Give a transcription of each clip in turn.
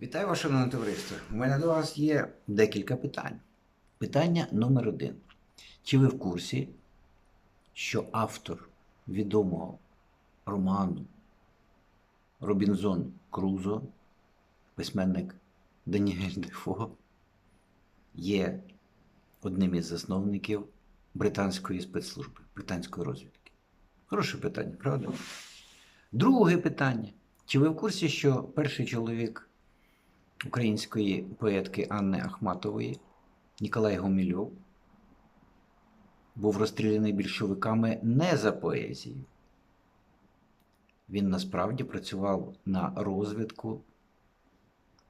Вітаю вас, шановне товариство. У мене до вас є декілька питань. Питання номер один. Чи ви в курсі, що автор відомого роману Робінзон Крузо, письменник Даніель Дефо, є одним із засновників британської спецслужби, британської розвідки? Хороше питання, правда? Друге питання. Чи ви в курсі, що перший чоловік української поетки Анни Ахматової Ніколай Гомільов був розстріляний більшовиками не за поезію. Він насправді працював на розвідку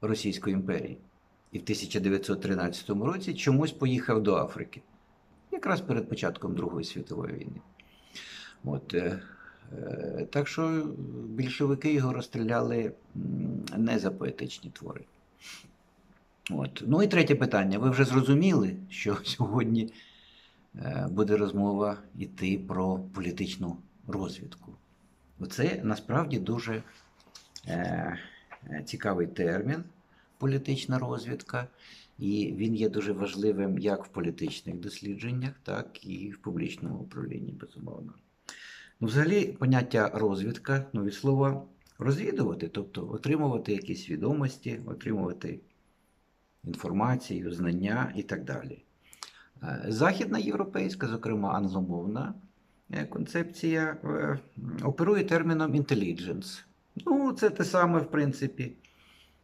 Російської імперії. І в 1913 році чомусь поїхав до Африки, якраз перед початком Другої світової війни. От, е, е, так що більшовики його розстріляли не за поетичні твори. От. Ну і третє питання. Ви вже зрозуміли, що сьогодні е, буде розмова йти про політичну розвідку. Оце насправді дуже е, е, цікавий термін політична розвідка, і він є дуже важливим як в політичних дослідженнях, так і в публічному управлінні, безумовно. Ну, взагалі, поняття розвідка ну, від слова розвідувати, тобто отримувати якісь відомості, отримувати інформацію, знання і так далі. Е, Західна європейська, зокрема англомовна е, концепція, е, оперує терміном intelligence. Ну, це те саме, в принципі.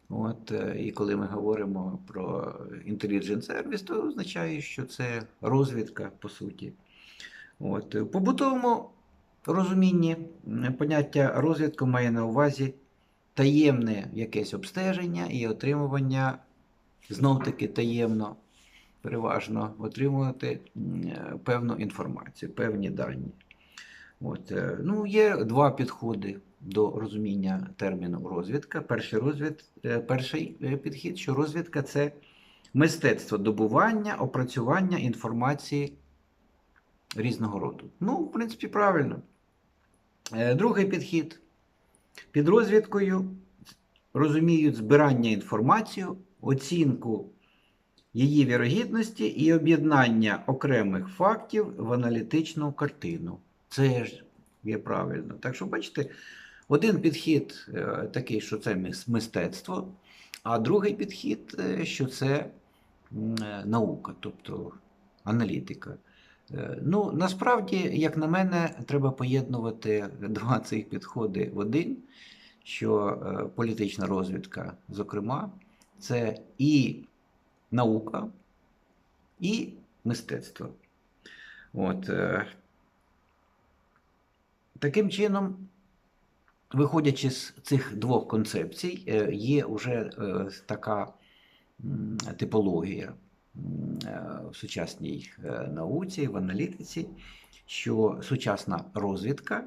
От, і коли ми говоримо про intelligence service, то означає, що це розвідка, по суті. От, в побутовому розумінні поняття розвідка має на увазі таємне якесь обстеження і отримування знов-таки таємно, переважно отримувати е, певну інформацію, певні дані. От, е, ну, є два підходи до розуміння терміну розвідка. Перший, розвід, е, перший підхід, що розвідка це мистецтво добування, опрацювання інформації різного роду. Ну, в принципі, правильно. Е, Другий підхід. Під розвідкою розуміють збирання інформації, оцінку її вірогідності і об'єднання окремих фактів в аналітичну картину. Це ж є правильно. Так що, бачите, один підхід е, такий, що це мистецтво, а другий підхід, е, що це наука, тобто аналітика. Е, Ну, насправді, як на мене, треба поєднувати два цих підходи в один, що е, політична розвідка, зокрема, це і наука, і мистецтво. От, е, таким чином, виходячи з цих двох концепцій, є вже така типологія в сучасній е, науці, в аналітиці, що сучасна розвідка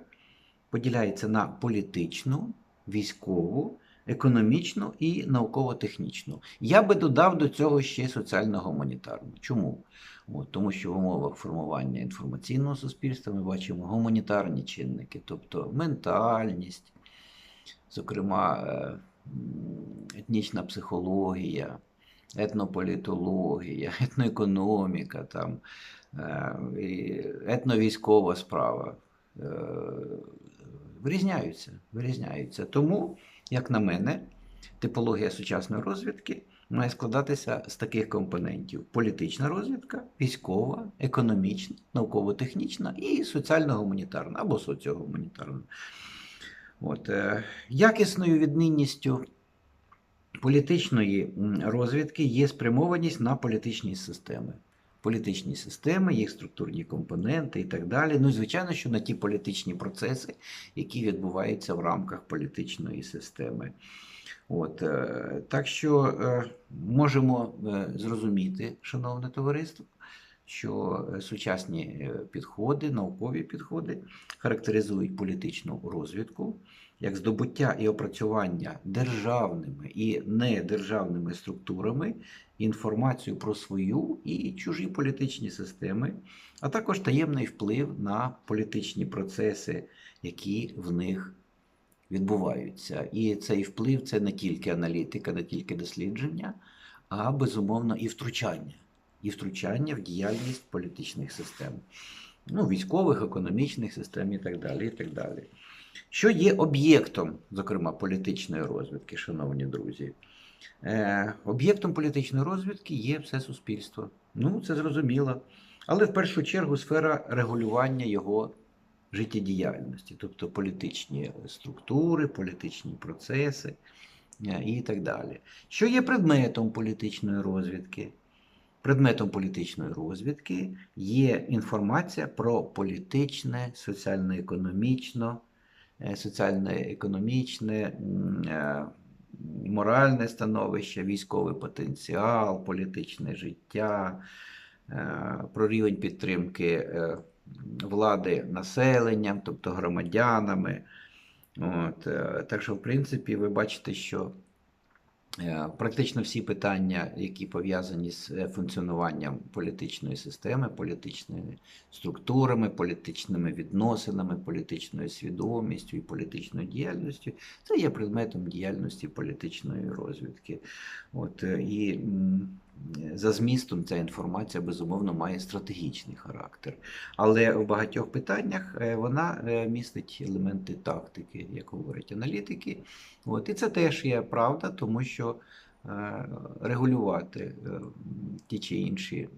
поділяється на політичну, військову, економічну і науково-технічну. Я би додав до цього ще соціально-гуманітарну. Чому? От, тому що в умовах формування інформаційного суспільства ми бачимо гуманітарні чинники, тобто ментальність, зокрема е, етнічна психологія, етнополітологія, етноекономіка, там, е, і етновійськова справа. е, Вирізняються, вирізняються. Тому, як на мене, типологія сучасної розвідки має складатися з таких компонентів: політична розвідка, військова, економічна, науково-технічна і соціально-гуманітарна або соціогуманітарна. От, е, якісною відмінністю політичної розвідки є спрямованість на політичні системи. Політичні системи, їх структурні компоненти і так далі. Ну і звичайно, що на ті політичні процеси, які відбуваються в рамках політичної системи. От, е, так що е, можемо е, зрозуміти, шановне товариство, що сучасні підходи, наукові підходи характеризують політичну розвідку як здобуття і опрацювання державними і недержавними структурами інформацію про свою і чужі політичні системи, а також таємний вплив на політичні процеси, які в них відбуваються. І цей вплив це не тільки аналітика, не тільки дослідження, а безумовно і втручання. І втручання в діяльність політичних систем, ну, військових, економічних систем і так далі. і так далі. Що є об'єктом, зокрема, політичної розвідки, шановні друзі? Е, об'єктом політичної розвідки є все суспільство. Ну, це зрозуміло. Але в першу чергу сфера регулювання його життєдіяльності, тобто політичні структури, політичні процеси е, і так далі. Що є предметом політичної розвідки? Предметом політичної розвідки є інформація про політичне, соціально-економічно, соціально-економічне, е, моральне становище, військовий потенціал, політичне життя, е, про рівень підтримки е, влади населенням, тобто громадянами. От, е, так що, в принципі, ви бачите, що е, практично всі питання, які пов'язані з е, функціонуванням політичної системи, політичними структурами, політичними відносинами, політичною свідомістю і політичною діяльністю, це є предметом діяльності політичної розвідки. От, е, і за змістом ця інформація безумовно має стратегічний характер. Але в багатьох питаннях е, вона е, містить елементи тактики, як говорять аналітики. От, і це теж є правда, тому що е, регулювати ті чи інші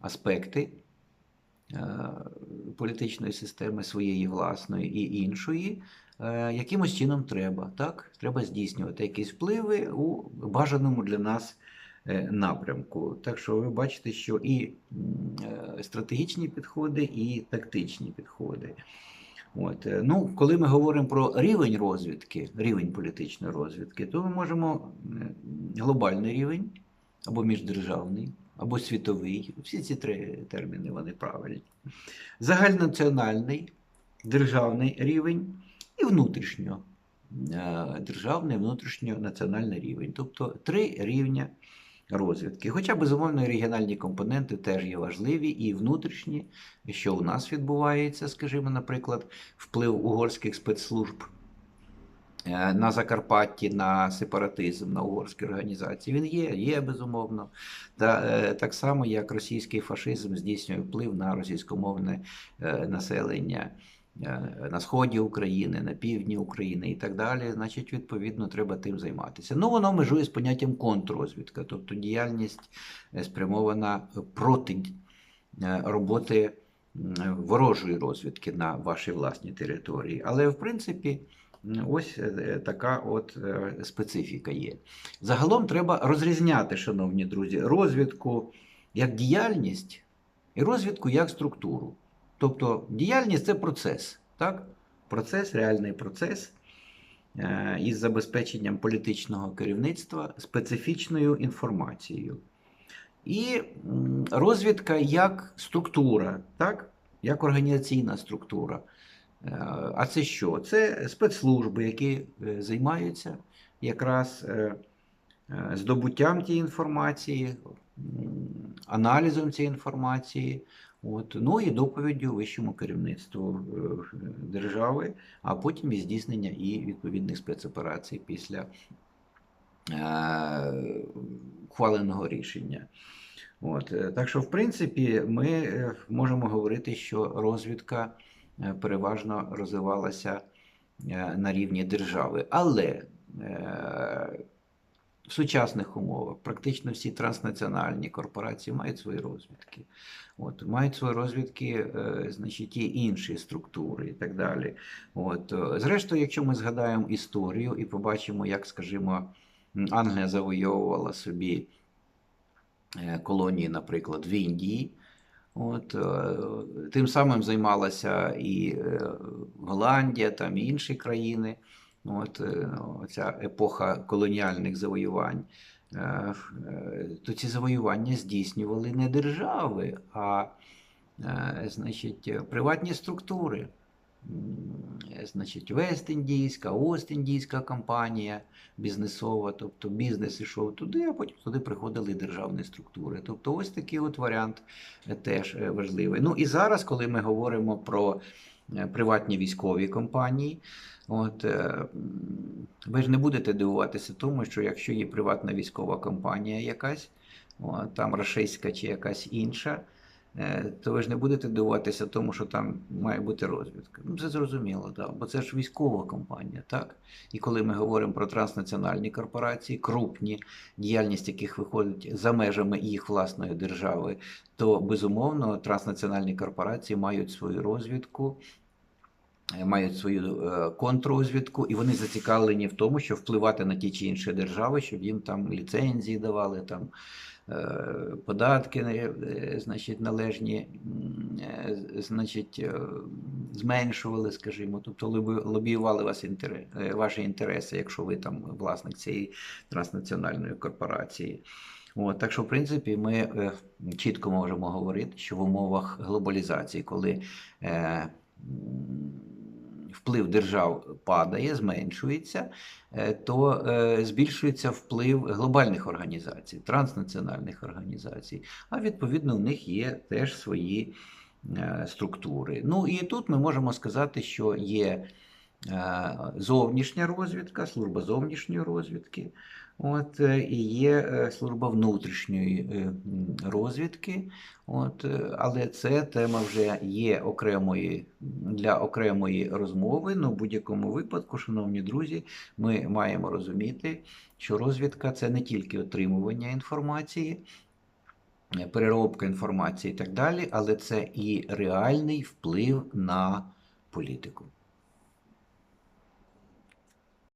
аспекти політичної системи своєї власної і іншої. Якимось чином треба, так? Треба здійснювати якісь впливи у бажаному для нас напрямку. Так що ви бачите, що і е, стратегічні підходи, і тактичні підходи. От. е, Ну, коли ми говоримо про рівень розвідки, рівень політичної розвідки, то ми можемо е, глобальний рівень, або міждержавний, або світовий. Всі ці три терміни вони правильні. Загальнонаціональний, державний рівень і внутрішньо е, державний, внутрішньонаціональний рівень. Тобто три рівня розвідки. Хоча, безумовно, регіональні компоненти теж є важливі, і внутрішні, що у нас відбувається, скажімо, наприклад, вплив угорських спецслужб е, на Закарпатті, на сепаратизм, на угорські організації. Він є, є безумовно. Та, е, так само, як російський фашизм здійснює вплив на російськомовне е, населення. Е, На сході України, на півдні України і так далі, значить, відповідно, треба тим займатися. Ну, воно межує з поняттям контррозвідка, тобто діяльність е, спрямована проти е, роботи ворожої розвідки на вашій власній території. Але в принципі, ось така от специфіка є. Загалом треба розрізняти, шановні друзі, розвідку як діяльність і розвідку як структуру. Тобто діяльність це процес, так? Процес, реальний процес е, із забезпеченням політичного керівництва специфічною інформацією. І розвідка як структура, так? як організаційна структура. Е, А це що? Це спецслужби, які е, займаються якраз здобуттям тієї інформації, аналізом цієї інформації, от, ну і доповіддю вищому керівництву е, держави, а потім і здійснення і відповідних спецоперацій після е, ухваленого рішення. От, е, так що, в принципі, ми е, можемо говорити, що розвідка переважно розвивалася на рівні держави. Але в сучасних умовах практично всі транснаціональні корпорації мають свої розвідки. От, мають свої розвідки, е, значить, і інші структури і так далі. От, е, зрештою, якщо ми згадаємо історію і побачимо, як, скажімо, Англія завойовувала собі е, колонії, наприклад, в Індії. От, тим самим займалася і Голландія, там і інші країни. От, е, ця епоха колоніальних завоювань. Е, е, То ці завоювання здійснювали не держави, а значить, приватні структури. Е, Значить, Вест-Індійська, Ост-Індійська компанія бізнесова, тобто бізнес ішов туди, а потім туди приходили державні структури. Тобто ось такий от варіант е, теж е, важливий. Ну і зараз, коли ми говоримо про приватні військові компанії. От, ви ж не будете дивуватися тому, що якщо є приватна військова компанія якась, там рашистська чи якась інша, то ви ж не будете дивуватися тому, що там має бути розвідка. Ну, це зрозуміло, да, бо це ж військова компанія, так? І коли ми говоримо про транснаціональні корпорації, крупні, діяльність яких виходить за межами їх власної держави, то безумовно транснаціональні корпорації мають свою розвідку, е, мають свою е, контррозвідку, і вони зацікавлені в тому, щоб впливати на ті чи інші держави, щоб їм там ліцензії давали, там е, податки, е, значить, належні, значить, зменшували, скажімо, тобто лобіювали вас інтерес, ваші інтереси, якщо ви там власник цієї транснаціональної корпорації. От, так що, в принципі, ми чітко можемо говорити, що в умовах глобалізації, коли вплив держав падає, зменшується, е, то е, збільшується вплив глобальних організацій, транснаціональних організацій. А відповідно, в них є теж свої е, структури. Ну і тут ми можемо сказати, що є зовнішня розвідка, служба зовнішньої розвідки. От, е, і є е, служба внутрішньої е, розвідки, от, але це тема вже є окремої для окремої розмови. Ну, в будь-якому випадку, шановні друзі, ми маємо розуміти, що розвідка це не тільки отримування інформації, переробка інформації і так далі, але це і реальний вплив на політику.